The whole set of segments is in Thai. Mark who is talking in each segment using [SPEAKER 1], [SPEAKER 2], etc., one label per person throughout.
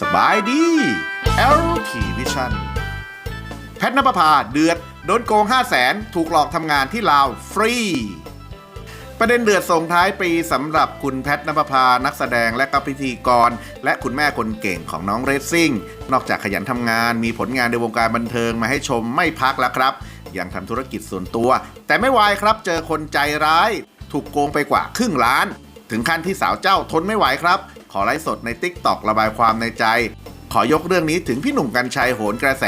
[SPEAKER 1] สบายดี LT Vision แพทนภพาเดือด โดนโกง 5 0 0แสนถูกหลอกทำงานที่ลาวฟรี ประเด็นเดือดส่งท้ายปีสำหรับคุณแพทนภพานักแสดงและก็พิธีกร และคุณแม่คนเก่งของน้องเรซซิ่ง นอกจากขยันทำงานมีผลงานในวงการบันเทิงมาให้ชมไม่พักแล้วครับ ยังทำธุรกิจส่วนตัว แต่ไม่วายครับเจอคนใจร้าย ถูกโกงไปกว่าครึ่งล้าน ถึงขั้นที่สาวเจ้าทนไม่ไหวครับ ขอไลฟ์สดใน t ิ k t o k ระบายความในใจ ขอยกเรื่องนี้ถึงพี่หนุ่มกัญชัยโหนกระแส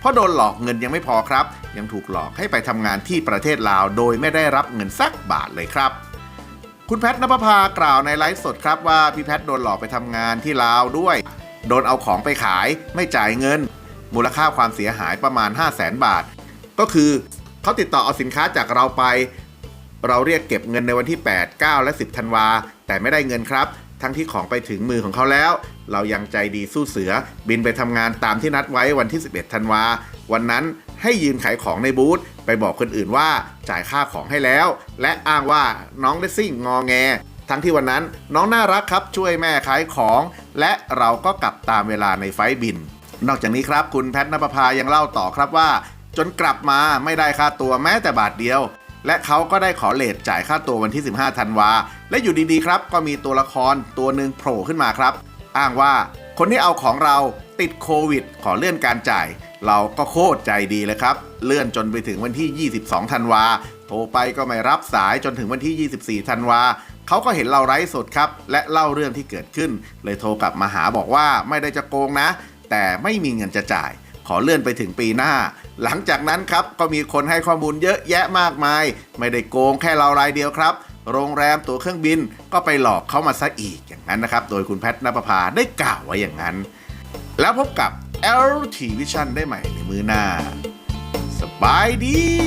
[SPEAKER 1] เพราะโดนหลอกเงินยังไม่พอครับ ยังถูกหลอกให้ไปทำงานที่ประเทศลาว โดยไม่ได้รับเงินสักบาทเลยครับคุณแพทนภพากล่าวในไลฟ์สดครับว่าพี่แพทโดนหลอกไปทำงานที่ลาวด้วย โดนเอาของไปขายไม่จ่ายเงิน มูลค่าความเสียหายประมาณ 5 0 0แสนบาท ก็คือเขาติดต่อเอาสินค้าจากเราไป เราเรียกเก็บเงินในวันที่ 8 9 และ 10ธันวา แต่ไม่ได้เงินครับ ทั้งที่ของไปถึงมือของเขาแล้ว เรายังใจดีสู้เสือ บินไปทำงานตามที่นัดไว้วันที่ 11ธันวา วันนั้นให้ยืนขายของในบูธไปบอกคนอื่นว่าจ่ายค่าของให้แล้ว และอ้างว่าน้องได้ซิ่งงอแง ทั้งที่วันนั้นน้องน่ารักครับช่วยแม่ขายของ และเราก็กลับตามเวลาในไฟบิน นอกจากนี้ครับคุณแพทนภพายังเล่าต่อครับว่า จนกลับมาไม่ได้ค่าตัวแม้แต่บาทเดียว และเขาก็ได้ขอเลทจ่ายค่าตัววันที่ 15 ธันวา และอยู่ดีๆครับ ก็มีตัวละครตัวหนึ่งโผล่ขึ้นมาครับ อ้างว่าคนที่เอาของเราติดโควิด ขอเลื่อนการจ่าย เราก็โคตรใจดีเลยครับ เลื่อนจนไปถึงวันที่ 22 ธันวา โทรไปก็ไม่รับสายจนถึงวันที่ 24 ธันวาเขาก็เห็นเราไร้สดครับ และเล่าเรื่องที่เกิดขึ้น เลยโทรกลับมาหาบอกว่าไม่ได้จะโกงนะ แต่ไม่มีเงินจะจ่าย ขอเลื่อนไปถึงปีหน้า หลังจากนั้นครับก็มีคนให้ข้อมูลเยอะแยะมากมาย ไม่ได้โกงแค่เรารายเดียวครับ โรงแรมตั๋วเครื่องบินก็ไปหลอกเขามาซะอีกอย่างนั้นนะครับ โดยคุณแพทนภพาได้กล่าวไว้อย่างนั้น แล้วพบกับ LT Vision ได้ใหม่ในมือหน้า สบายดี